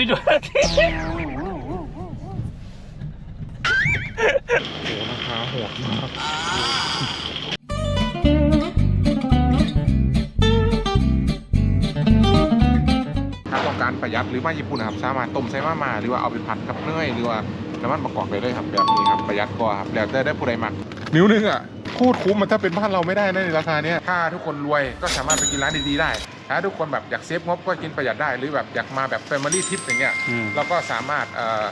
ปิดดูนาทีโอ้ราคาโหดมากถ้าต้องการประหยัดหรือว่าญี่ปุ่นนะครับสามารถต้มใส่มาม่าหรือว่าเอาไปผัดกับเนยหรือว่าน้ำมันประกอบไปเลยครับแบบนี้ครับประหยัดกว่าครับแล้วแต่ได้ผู้ใดมักนิ้วนึงอะ คตรคุ้มมันถ้าเป็นบ้านเราไม่ได้นะในราคาเนี้ยถ้าทุกคนรวยก็สามารถไปกินร้านดีๆได้ถ้าทุกคนแบบอยากเซฟงบก็กินประหยัดได้หรือแบบอยากมาแบบ Family Trip อย่างเงี้ยอืม เราก็สามารถเอ่อ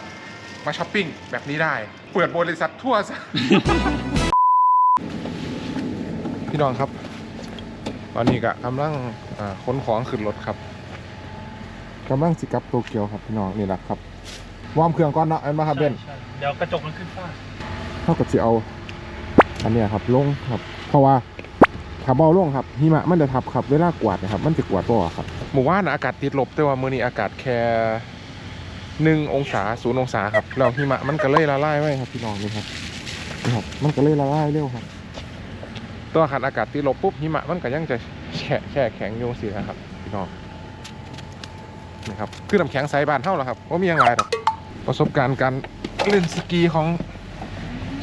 มาช้อปปิ้งแบบนี้ได้ เปิดบริษัททั่วซะ พี่น้องครับ ตอนนี้ก็กำลังอ่าขนของขึ้นรถครับกำลังสิกลับโตเกียวครับพี่น้องนี่แหละครับวอร์มเครื่องก่อนเนาะอันมาครับเบนใช่เดี๋ยวกระจกมันขึ้นฟ้า เท่ากับจะเอา อันเนี้ยครับลงครับ เพราะว่าถ้าเบาลงครับหิมะมันจะทับครับเวลากวาดนะครับ มันจะกวาดตัวครับหมู่ว่านอากาศติดลบแต่ว่ามื้อนี้อากาศแค่หนึ่งองศาศูนย์องศาครับแล้วหิมะมันก็เลยละลายไว้ครับพี่น้องนี่ครับนี่ครับ มันก็เลยละลายเร็วครับ ตัวขันอากาศติดลบปุ๊บหิมะมันก็ยังจะแช่แช่แข็งอยู่สินะครับพี่น้องนะครับคือน้ำแข็งใสบานเท่าหรอครับว่ามีอย่างไรหรอกประสบการณ์การเล่นสกีของ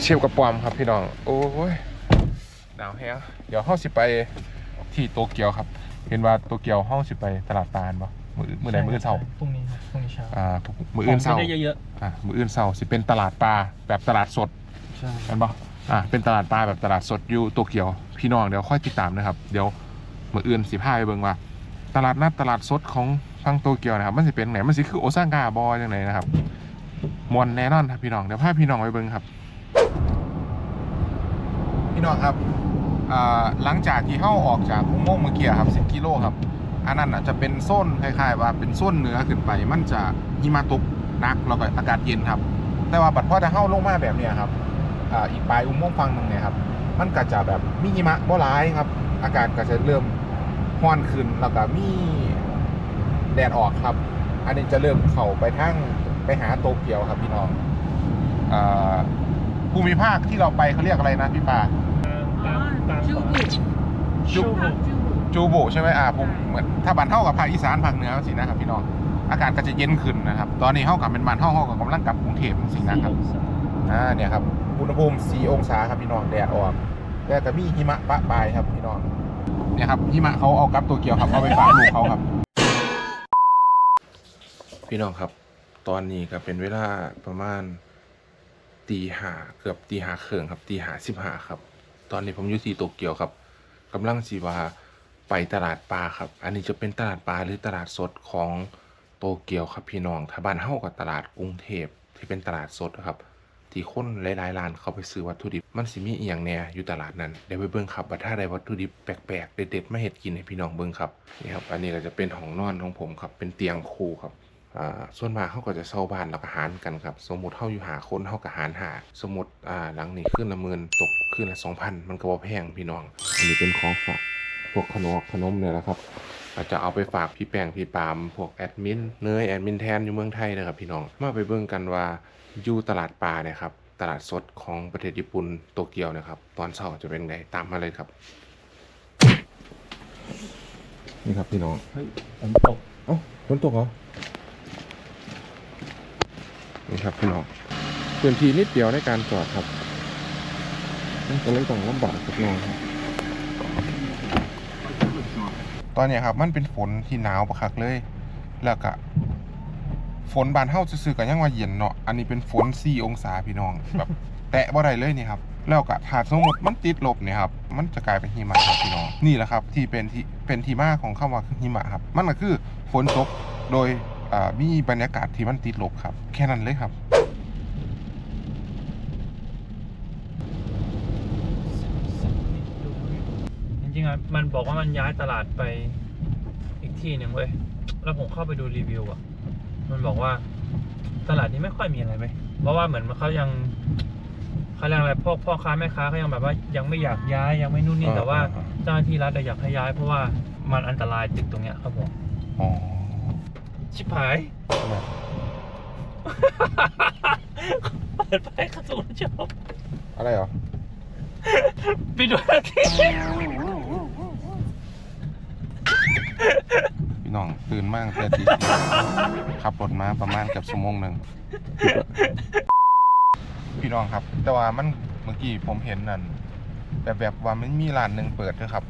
เชฟกับปอมครับพี่น้อง โอ้ยหนาวแฮงเดี๋ยวห้องสิไปที่โตเกียวครับ เห็นว่าโตเกียวห้องสิไปตลาดปลาบ่มือมือไหนมืออื่นเช้าพรุ่งนี้ครับพรุ่งนี้เช้าอ่ามืออื่นเช้าขงไม่ได้เยอะอ่ามืออื่นเช้าสิเป็นตลาดปลาแบบตลาดสดๆใช่กันบ่อ่าเป็นตลาดปลาแบบตลาดสดอยู่โตเกียวพี่น้องเดี๋ยวค่อยติดตามนะครับเดี๋ยวมืออื่นสิพาไปเบิ่งว่า ตลาดนัดตลาดสดของฟังโตเกียวนะครับ มันสิเป็นไหนมันสิคือโอซาก้าบอจังไหนนะครับมวนแน่นอนครับพี่น้องเดี๋ยวพาพี่น้องไปเบิ่งครับ พี่น้องครับหลังจากที่เข้าออกจากอุโมงค์เมื่อกี้ครับ10กิโลครับอันนั้นอะจะเป็นโซนคล้ายๆ ว่าเป็นโซนเหนือขึ้นไป มันจะหิมะตกหนักแล้วก็อากาศเย็นครับ แต่ว่าบัดพอจะเข้าลงมาแบบเนี้ยครับอีกปลายอุโมงค์ฝั่งหนึ่งเนี่ยครับมันก็จะแบบมีหิมะบ่ร้ายครับ อากาศก็จะเริ่มร้อนขึ้นแล้วก็มีแดดออกครับ อันนี้จะเริ่มเข้าไปทางไปหาโตเกียวครับพี่น้องอ ภูมิภาคที่เราไปเขาเรียกอะไรนะพี่ปาจูบุจูบุจูบุจูใช่ไหมอ่าผมเหมือนถ้าบ้านเท่ากับภาคอีสานภาคเหนือสินะครับพี่น้องอากาศก็จะเย็นขึ้นนะครับ ตอนนี้เท่ากับเป็นบ้านเท่าเท่ากับกำลังกลับกรุงเทพสินะครับอ่าเนี่ยครับอุณหภูมิ4องศาครับพี่น้องแดดออกแต่ก็มีหิมะปะปลายครับพี่น้องเนี่ยครับหิมะเขาเอากลับตัวเกียวครับเอาไปฝากลูกเขาครับ พี่น้องครับ ตอนนี้ก็เป็นเวลาประมาณ ตีห้าเกือบตีห้าครึ่งครับตีห้าสิบห้าครับ ตอนนี้ผมอยู่ที่โตเกียวครับกำลังสีว่าไปตลาดปลาครับ อันนี้จะเป็นตลาดปลาหรือตลาดสดของโตเกียวครับพี่น้องถ้าบ้านเฮากับตลาดกรุงเทพที่เป็นตลาดสดครับ ที่คนหลายๆร้านเขาไปซื้อวัตถุดิบ มันสิมีอีหยังแหน่อยู่ตลาดนั้นเดี๋ยวไปเบิ่งครับว่าถ้าได้วัตถุดิบแปลกๆเด็ดๆมาเฮ็ดกินให้พี่น้องเบิ่งครับนี่ครับ อันนี้ก็จะเป็นห้องนอนของผมครับเป็นเตียงคู่ครับ ส่วนมากเขาก็จะเช่าบ้านแล้วก็หารกันครับ สมมุติเฮาอยู่หาคนเฮาก็หารหา สมมุติอ่าหลังนี้ขึ้นละหมื่นตกขึ้นละสองพันมันก็บ่แพงพี่น้อง อันนี้เป็นของฝากพวกขนมขนมเนี่ยแหละครับอาจจะเอาไปฝากพี่แป้งพี่ปาล์มพวกแอดมินเนยแอดมินแทนอยู่เมืองไทยนะครับพี่น้อง มาไปเบิ่งกันว่าอยู่ตลาดปลาเนี่ยครับตลาดสดของประเทศญี่ปุ่นโตเกียวนะครับ ตอนเช้าจะเป็นไงตามมาเลยครับ นี่ครับพี่น้องเฮ้ยผมตกเอ้าฝนตกเหรอ นี่ครับพี่น้องพื้นที่นิดเดียวในการจอดครับมันก็เลยต้องลำบากสักหน่อยตอนนี้ครับมันเป็นฝนที่หนาวประคักเลย แล้วก็ฝนบานเฮาซื่อๆก็ยังว่าเย็นเนาะอันนี้เป็นฝน4องศาพี่น้องแบบแตะบ่ได้เลยนี่ครับแล้วก็ถ้าสมมติมันติดลบเนี่ยครับมันจะกลายเป็นหิมะครับพี่น้องนี่แหละครับที่เป็นที่เป็นที่มาของคำว่าหิมะครับ มันก็คือฝนตกโดย มีบรรยากาศที่มันติดลบครับ แค่นั้นเลยครับ จริงๆอะมันบอกว่ามันย้ายตลาดไปอีกที่หนึ่งเว้ย แล้วผมเข้าไปดูรีวิวอะมันบอกว่าตลาดนี้ไม่ค่อยมีอะไรไปเพราะว่าเหมือนเขายังเขาเรียกอะไรพวกพ่อค้าแม่ค้าเขายังแบบว่ายังไม่อยากย้ายยังไม่นู่นนี่อ่าแต่ว่าอ่าเจ้าหน้าที่รัฐอะอยากให้ย้ายเพราะว่ามันอันตรายตึกตรงเนี้ยครับผมอ๋อ ชิบหาย ทำไมเปิดไปกระสุนชอบอะไรเหรอ ปิดดูนาทีพี่น้องตื่นมากแต่ตีสี่ขับรถมาประมาณเกือบชั่วโมงหนึ่งพี่น้องครับ แต่ว่ามันเมื่อกี้ผมเห็นนั่นแบบแบบว่ามันมีร้านหนึ่งเปิดด้วยครับ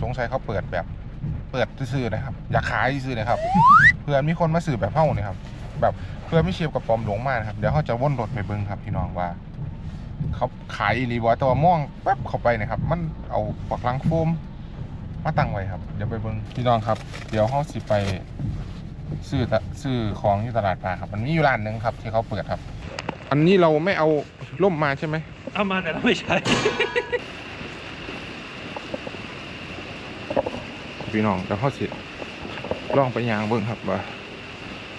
สงสัยเขาเปิดแบบ เปิดซื่อๆนะครับ อยากขายซื่อๆนะครับ เพื่อมีคนมาซื้อแบบเฮ้านี่ครับ แบบเพื่อไม่เชียบกับปอมหลงมานะครับ เดี๋ยวเขาจะวนรถไปเบิ้งครับพี่น้องว่า เขาขายอีหรีบอแต่ว่ามองแป๊บเข้าไปนะครับ มันเอาปากลังโฟมมาตั้งไว้ครับ เดี๋ยวไปเบิ้งพี่น้องครับ เดี๋ยวเขาสิไปซื้อตะซื้อของที่ตลาดปลาครับ มันมีอยู่ร้านหนึ่งครับ ที่เขาเปิดครับ อันนี้เราไม่เอาล่มมาใช่ไหมเอามาแต่เราไม่ใช้ พี่น้องเดี๋ยวเขาสิลองไปยางเบิ้งครับว่า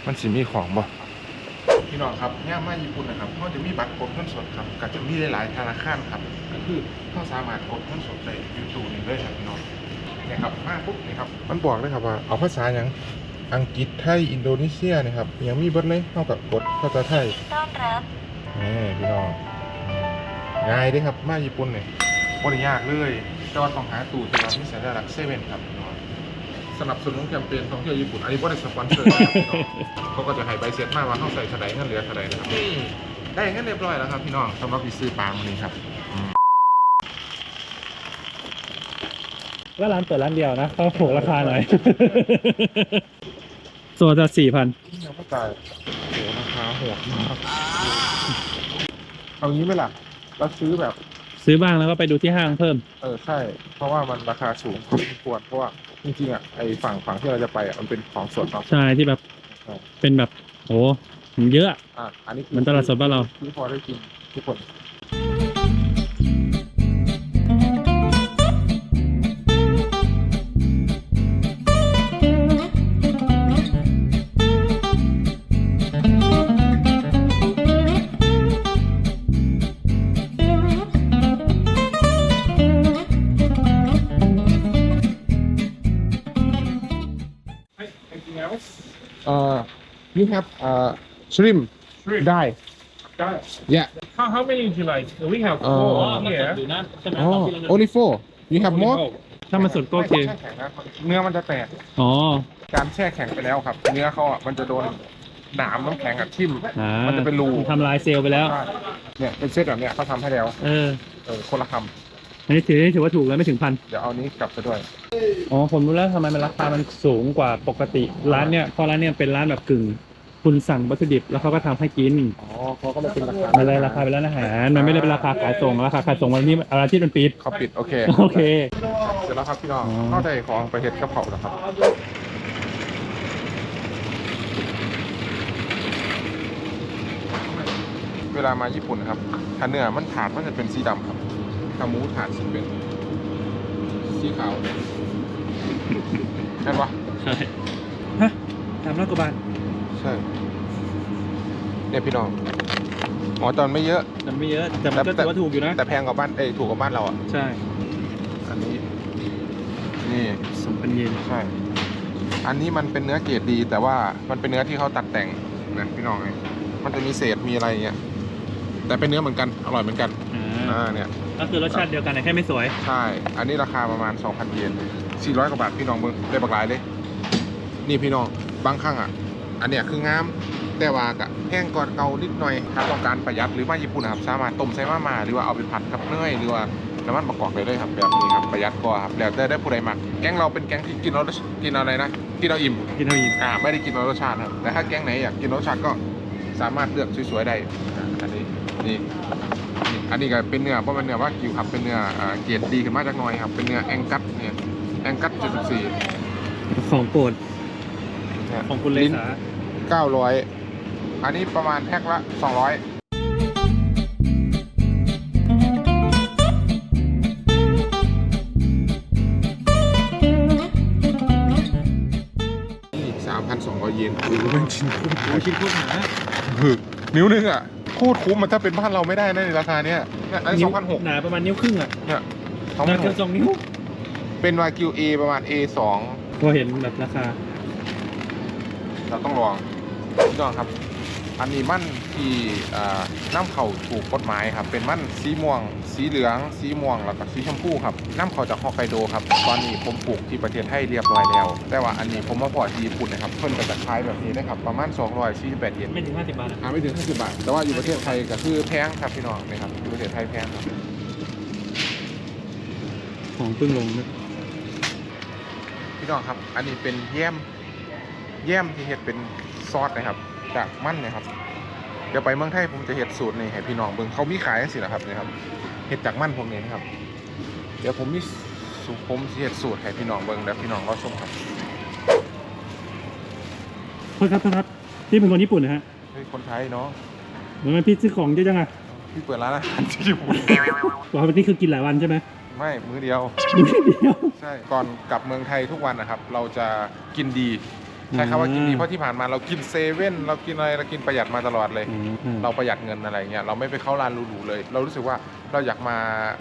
มันสิมีของบ่พี่น้องครับย่ามมาญี่ปุ่นนะครับเขาจะมีบัตรกดเงินสดครับก็จะมีหลายๆธนาคารครับก็คือเขาสามารถกดเงินสดได้อยู่ตู้นี้เลยครับพี่น้องเนี่ยครับมาปุ๊บนี่ครับมันบอกเลยครับว่าเอาภาษาอย่างอังกฤษไทยอินโดนีเซียนะครับยังมีเบิดเลยเท่ากับกดภาษาไทยต้อนรับนี่พี่น้องอืมง่ายเด้ครับมาญี่ปุ่นเนี่ยบ่ได้ยากเลยแต่ว่าต้องหาตู้ที่ว่ามีสัญลักษณ์เซเว่นครับพี่น้อง สนับสนุนแคมเปญท่องเที่ยวญี่ปุ่น อันนี้บ่ได้สปอนเซอร์นะครับพี่น้องเขาก็จะให้ใบเสร็จมาว่าเขาใส่เท่าใดเงินเหลือเท่าใดนะครับนี่ได้เงินเรียบร้อยแล้วครับพี่น้องสำหรับไปซื้อปลามื้อนี้ครับอืมก็ร้านเปิดร้านเดียวนะเขาโผกราคาหน่อย ตัวจะสี่พันยังไม่จ่ายโหราคาโหดมากเอางี้ไหมล่ะเราซื้อแบบ ซื้อบ้างแล้วก็ไปดูที่ห้างเพิ่ม เออใช่ เพราะว่ามันราคาสูงพอสมควรเพราะว่า จริงๆอะไอฝั่งฝั่งที่เราจะไปอะมันเป็นของสดเนาะ ใช่ที่แบบ ใช่ เป็นแบบโหเยอะ อะอันนี้คืเหมันตลาดสดบ้านเรา ที่พอได้กินทุกคน uh, shrimp. Shrimp. Die. Yeah. How how many would you like we have อ๋อ here ใช่ไหม Oh, only four. You have more? ถ้ามันสดก็โอเค ไม่แช่แข็งนะเนื้อมันจะแตก อ๋อการแช่แข็งไปแล้วครับ เนื้อเขาอะมันจะโดนหนามน้ำแข็งอะทิ่ม อ่ามันจะเป็นรูทำลายเซลล์ไปแล้ว ใช่เนี่ยเป็นเซตแบบเนี้ยเขาทำให้แล้ว เออ เออคนละคอันนี้ถือถือว่าถูกแล้วไม่ถึงพันำเดี๋ยวเอานี้กลับไปด้วย อ๋อ ผมรู้แล้วทำไมมันราคามันสูงกว่าปกติ ร้านเนี้ยเพราะร้านเนี้ยเป็นร้านแบบกึ่ง คุณสั่งวัตถุดิบแล้วเขาก็ทำให้กิน อ๋อเขาก็เลยเป็นราคามันเลยราคาเป็นร้านอาหาร มันไม่ได้เป็นราคาขายส่ง ราคาขายส่งวันนี้อะไรที่มันปิด เขาปิดโอเคโอเค เสร็จแล้วครับพี่น้องอ๋อ เข้าใจของไปเห็ดกระเพราแล้วครับเวลามาญี่ปุ่นนะครับถ้าเนื้อมันถาดมันจะเป็นสีดำครับถ้าหมูถาดสิเป็นสีขาวเห็นปะ ใช่ฮะสามร้อยกว่าบาท ใช่เนี่ยพี่น้องอ๋อตอนไม่เยอะแต่ไม่เยอะ แต่มันก็แต่ถือว่าถูกอยู่นะ แต่แพงกว่าบ้านเอ้ยถูกกว่าบ้านเราอะใช่อันนี้ นี่สองพันเยนใช่ อันนี้มันเป็นเนื้อเกรดดี แต่ว่ามันเป็นเนื้อที่เขาตัดแต่งนะพี่น้องไงมันจะมีเศษมีอะไรอย่างเงี้ยแต่เป็นเนื้อเหมือนกันอร่อยเหมือนกันอ่าอ่าเนี่ย ก็คือรสชาติเดียวกันแต่แค่ไม่สวย ใช่ อันนี้ราคาประมาณ 2,000 เยน400 กว่าบาทพี่น้องเบิ้งได้บักหลายเลย นี่พี่น้อง บางครั้งอะ อันเนี้ยคืองามแต่ว่ากะแห้งก่อนเกานิดหน่อยถ้าต้องการประหยัดหรือมาญี่ปุ่นนะครับสามารถต้มใส่มาม่าหรือว่าเอาไปผัดกับเนยหรือว่าน้ำมันประกอบไปเลยครับแบบนี้ครับประหยัดกว่าครับแล้วแต่ได้ผู้ใดมักแก๊งเราเป็นแก๊งที่กินแล้วกินอะไรนะกินเราอิ่มกินเท่าอีกอ่าไม่ได้กินรสชาติครับแต่ถ้าแก๊งไหนอยากกินรสชาติก็สามารถเลือกสวยๆได้อ่าอันนี้นี่นี่อันนี้ก็เป็นเนื้อเพราะเป็นเนื้อว่ากิวครับเป็นเนื้ออ่าเกรดดีขึ้นมาจากหน้อยครับเป็นเนื้อแองกัสเนี่ยแองกัส74ของโปรด เนี่ยของคุณเลลิ้นสา900อันนี้ประมาณแพ็คละ200นี่3,200เยนคือมันชิ้นคุ้มโอ้ชิ้นโคตรหนาคือนิ้วนึงอะโคตรคุ้มมันถ้าเป็นบ้านเราไม่ได้นะในราคาเนี้ยเนี่ยอันนี้นิ้สวองพันหกหนาประมาณนิ้วครึ่งอะเนี่ยสองหพันานหเกือบกสองนิ้วเป็นวากิว A ประมาณ A สองพอเห็นแบบราคา เราต้องลองน้องครับ อันนี้มันที่เอ่อน้ำเข่าถูกกฎหมายครับ เป็นมันสีม่วง สีเหลือง สีม่วงแล้วก็สีชมพูครับน้ำเข่าจากฮอกไกโดครับ ตอนนี้ผมปลูกที่ประเทศไทยเรียบร้อยแล้ว แต่ว่าอันนี้ผมมาเพอที่ญี่ปุ่นนะครับ เพิ่นก็จะขายแบบนี้นะครับ ประมาณ248เยนไม่ถึงห้าสิบบาทอะหาไม่ถึง50บาท แต่ว่าอยู่ประเทศไทยก็คือแพงครับพี่น้องนะครับ อยู่ประเทศไทยแพงครับ ของเพิ่งลงนะพี่น้องครับ อันนี้เป็นแย้ม แย้มที่เฮ็ดเป็นซอสนะครับ จากมันนะครับ เดี๋ยวไปเมืองไทยผมจะเฮ็ดสูตรนี่ให้พี่น้องเบิ่งเขามีขายจังซี่นะครับนี่ครับเฮ็ดจากมันพวกนี้นะครับ เดี๋ยวผมมีสูตรผมสิเฮ็ดสูตรให้พี่น้องเบิ่งแล้วพี่น้องรอชมครับโทษครับโทษครับพี่เป็นคนญี่ปุ่นนะฮะเฮ้ยคนไทยเนาะเหมือนพี่ซื้อของเยอะจังอะพี่เปิดร้านอาหารที่ญี่ปุ่นบอกว่านี่คือกินหลายวันใช่ไหมไม่มื้อเดียวดูแค่เดียว ใช่ ก่อนกลับเมืองไทยทุกวันนะครับ เราจะกินดี ใช้คำว่ากินดีอ่าเพราะที่ผ่านมาเรากินเซเว่นเรากินอะไรเรากินประหยัดมาตลอดเลยอืมอืมเราประหยัดเงินอะไรเงี้ยเราไม่ไปเข้าร้านหรูๆเลย เรารู้สึกว่า เราอยากมา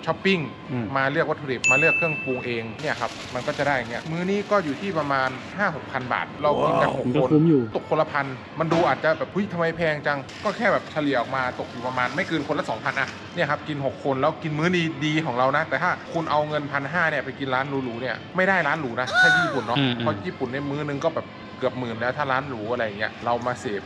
ช้อปปิ้งอืม มาเลือกวัตถุดิบมาเลือกเครื่องปรุงเองเนี่ยครับมันก็จะได้อย่างเงี้ยมื้อนี้ก็อยู่ที่ประมาณ 5 6 0 0 บาท เรากินกันหกมันก็คน คุ้มอยู่ ตกคนละพัน มันดูอาจจะแบบเฮ้ยทำไมแพงจัง ก็แค่แบบเฉลี่ยออกมาตกอยู่ประมาณไม่เกินคนละ 2,000อะเนี่ยครับ กิน 6 คนแล้วกินมื้อดีดีของเรานะ แต่ถ้าคุณเอาเงินพันห้าเนี่ยไปกินร้านหรูๆเนี่ยไม่ได้ร้านหรูนะ ถ้าญี่ปุ่นเนาะ อืมอืม เพราะญี่ปุ่นในยมื้อนึงก็แบบเกือบหมื่นแล้วถ้าร้านหรูอะไรอย่างเงี้ย เรามาเสพ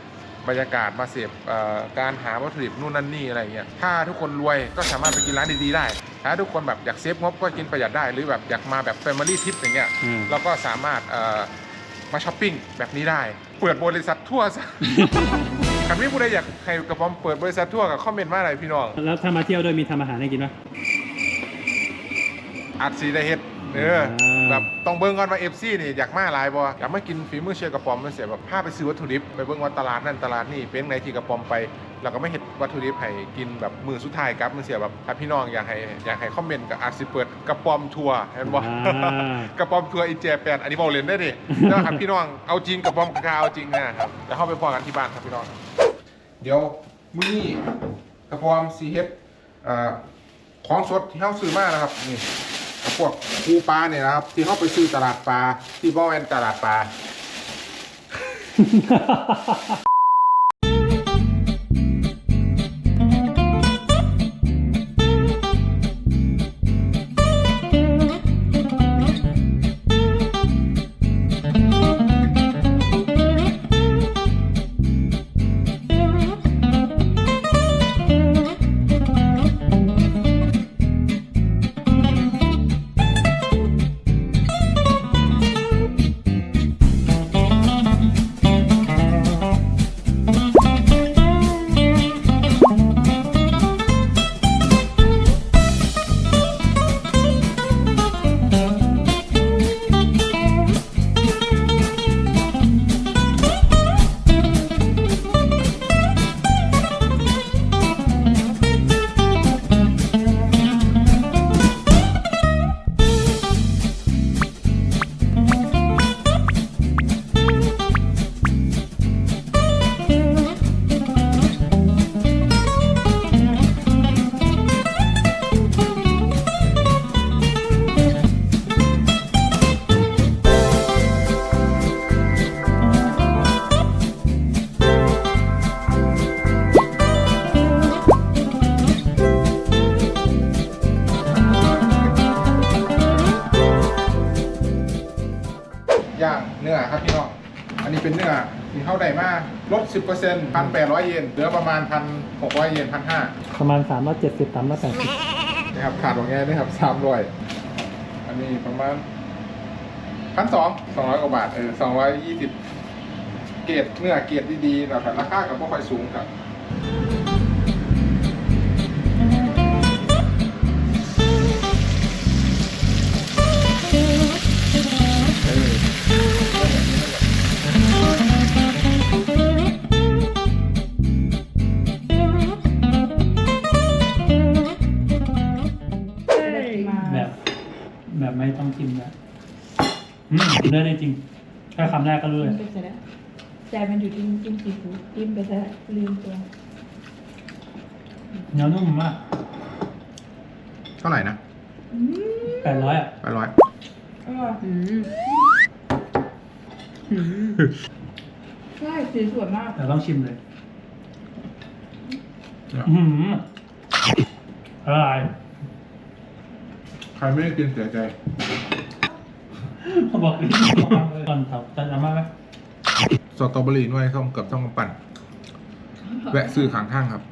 บรรยากาศมาเสพเอ่อการหาวัตถุดิบนู่นนั่นนี่อะไรเงี้ยถ้าทุกคนรวยก็สามารถไปกินร้านดีๆได้ ถ้าทุกคนแบบอยากเซฟงบก็กินประหยัดได้ หรือแบบอยากมาแบบ Family Trip อย่างเงี้ยอืมเราก็สามารถเอ่อมาช้อปปิ้งแบบนี้ได้ เปิดบริษัททั่วซะคันไม่ผู้ใดอยากให้กระป๋อมเปิดบริษัททั่วกับคอมเมนต์มาอะไรพี่น้อง แล้วถ้ามาเที่ยวด้วยมีทำอาหารให้กินไหมอัดสีได้เฮ็ด เอออ่าแบบต้องเบิ่งก่อนว่า FC นี่อยากมาหลายบ่อยากมากินฝีมือเชฟกระป๋อมมันเสียแบบพาไปซื้อวัตถุดิบไปเบิ่งว่าตลาดนั่นตลาดนี่เป็นไหนที่กระป๋อมไปแล้วก็ไม่เห็นวัตถุดิบให้กินแบบมือสุดท้ายครับมันเสียแบบถ้าพี่น้องอยากให้อยากให้คอมเมนต์ก็อาจสิเปิดกระป๋อมทัวร์เห็นบ่อ่ากระป๋อมทัวร์อีเจแปนอันนี้บอกเล่นได้ดิแล้วครับพี่น้องเอาจริงกระป๋อมกระเอาจริงนะครับเดี๋ยวเข้าไปพอกันที่บ้านครับพี่น้อง เดี๋ยวมื้อนี้กระป๋อมสีเฮ็ดเอ่อของสดที่เฮาซื้อมานะครับนี่ พวกปูปลาเนี่ยนะครับ ที่เขาไปซื้อตลาดปลาที่บ่แม่นตลาดปลา เป็นเนื้อที่เข้าได้มากลด 10%พันแปดร้อยเยนเหลือประมาณพันหกร้อยเยนพันห้าประมาณ 3 7 0 3 8 นะครับขาดของแง่ด้วยครับสามร้อยอันนี้ประมาณพันสองสองร้อยกว่าบาทเออสองร้อยยี่สิบเกรดเนื้อเกรดดีๆนะครับราคากับไม่ค่อยสูงครับ อืมกินได้จริงแค่คำแรกก็รู้เลย ไปซะแล้วใจมันอยู่ที่น้ำจิ้มซีฟู้ดจิ้มไปซะลืมตัวเนื้อนุ่มมากเท่าไหร่นะอืมแปดร้อยอะแปดร้อยอร่อยอืมอืมอืช่สีสวยมากแต่ต้องชิมเลย อืมอะไรใครไม่ได้กินเสียใจ บอกกินตอนครับจะเอามาไหมสตรอเบอรี่ด้วยส้มกับส้มกำปั่น แวะซื้อขางข้างครับ